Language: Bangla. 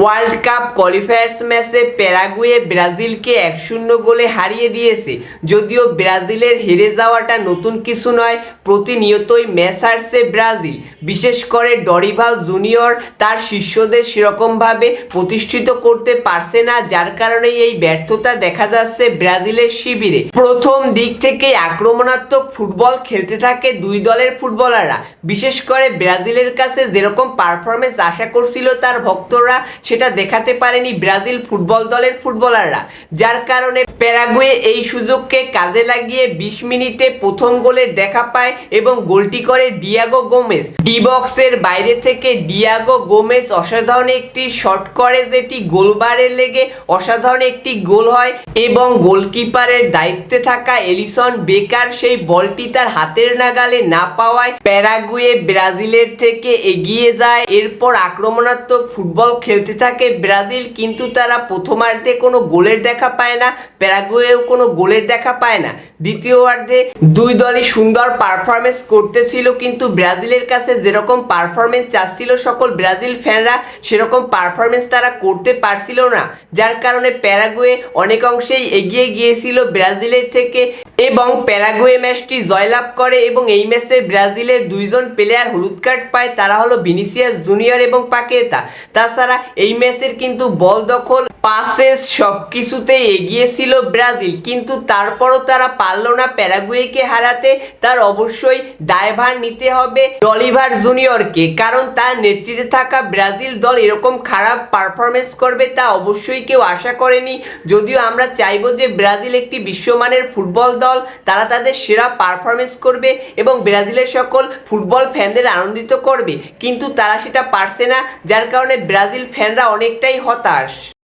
ওয়ার্ল্ড কাপ কোয়ালিফায়ার্স ম্যাচে প্যারাগুয়ে ব্রাজিলকে এক শূন্য গোলে হারিয়ে দিয়েছে। যদিও ব্রাজিলের হেরে যাওয়াটা নতুন কিছু নয়, প্রতিনিয়তই ম্যাচ হারছে ব্রাজিল। বিশেষ করে ডরিভাল জুনিয়র তার শিষ্যদের সেরকমভাবে প্রতিষ্ঠিত করতে পারছে না, যার কারণে এই ব্যর্থতা দেখা যাচ্ছে ব্রাজিলের শিবিরে। প্রথম দিক থেকেই আক্রমণাত্মক ফুটবল খেলতে থাকে দুই দলের ফুটবলাররা। বিশেষ করে ব্রাজিলের কাছে যেরকম পারফরমেন্স আশা করছিল তার ভক্তরা সেটা দেখাতে পারেনি ব্রাজিল ফুটবল দলের ফুটবলাররা। যার কারণে প্যারাগুয়ে এই সুযোগকে কাজে লাগিয়ে বিশ মিনিটে প্রথম গোলের দেখা পায় এবং গোলটি করে ডিয়াগো গোমেজ। ডি বক্সের বাইরে থেকে ডিয়াগো গোমেজ অসাধারণ একটি শট করে যেটি গোলবারে লেগে অসাধারণ একটি গোল হয় এবং গোলকিপারের দায়িত্বে থাকা এলিসন বেকার সেই বলটি তার হাতের নাগালে না পাওয়ায় প্যারাগুয়ে ব্রাজিলের থেকে এগিয়ে যায়। এরপর আক্রমণাত্মক ফুটবল খেলতে থাকে ব্রাজিল, কিন্তু তারা প্রথমার্ধে কোনো গোলের দেখা পায় না, প্যারাগুয়েও কোনো গোলের দেখা পায় না। দ্বিতীয়ার্ধে দুই দলই সুন্দর পারফরমেন্স করতেছিল, কিন্তু ব্রাজিলের কাছে যেরকম পারফরমেন্স চাচ্ছিল সকল ব্রাজিল ফ্যানরা, সেরকম পারফরমেন্স তারা করতে পারছিল না। যার কারণে প্যারাগুয়ে অনেক অংশেই এগিয়ে গিয়েছিল ব্রাজিলের থেকে। এবং প্যারাগুয়ে ম্যাচটি জয়লাভ করে এবং এই ম্যাচে ব্রাজিলের দুইজন প্লেয়ার হলুদ কার্ড পায়, তারা হলো ভিনিসিয়াস জুনিয়র এবং পাকেতা। তাছাড়া এই ম্যাচের কিন্তু বল দখল পাসেস সব কিছুতেই এগিয়েছিল ব্রাজিল, কিন্তু তারপরও তারা পারল না প্যারাগুয়েকে হারাতে। তার অবশ্যই দায়ভার নিতে হবে ডলিভার জুনিয়রকে, কারণ তার নেতৃত্বে থাকা ব্রাজিল দল এরকম খারাপ পারফরমেন্স করবে তা অবশ্যই কেউ আশা করেনি। যদিও আমরা চাইব যে ব্রাজিল একটি বিশ্বমানের ফুটবল দল, তারা তাদের সেরা পারফরমেন্স করবে এবং ব্রাজিলের সকল ফুটবল ফ্যানদের আনন্দিত করবে, কিন্তু তারা সেটা পারছে না, যার কারণে ব্রাজিল ফ্যানরা অনেকটাই হতাশ।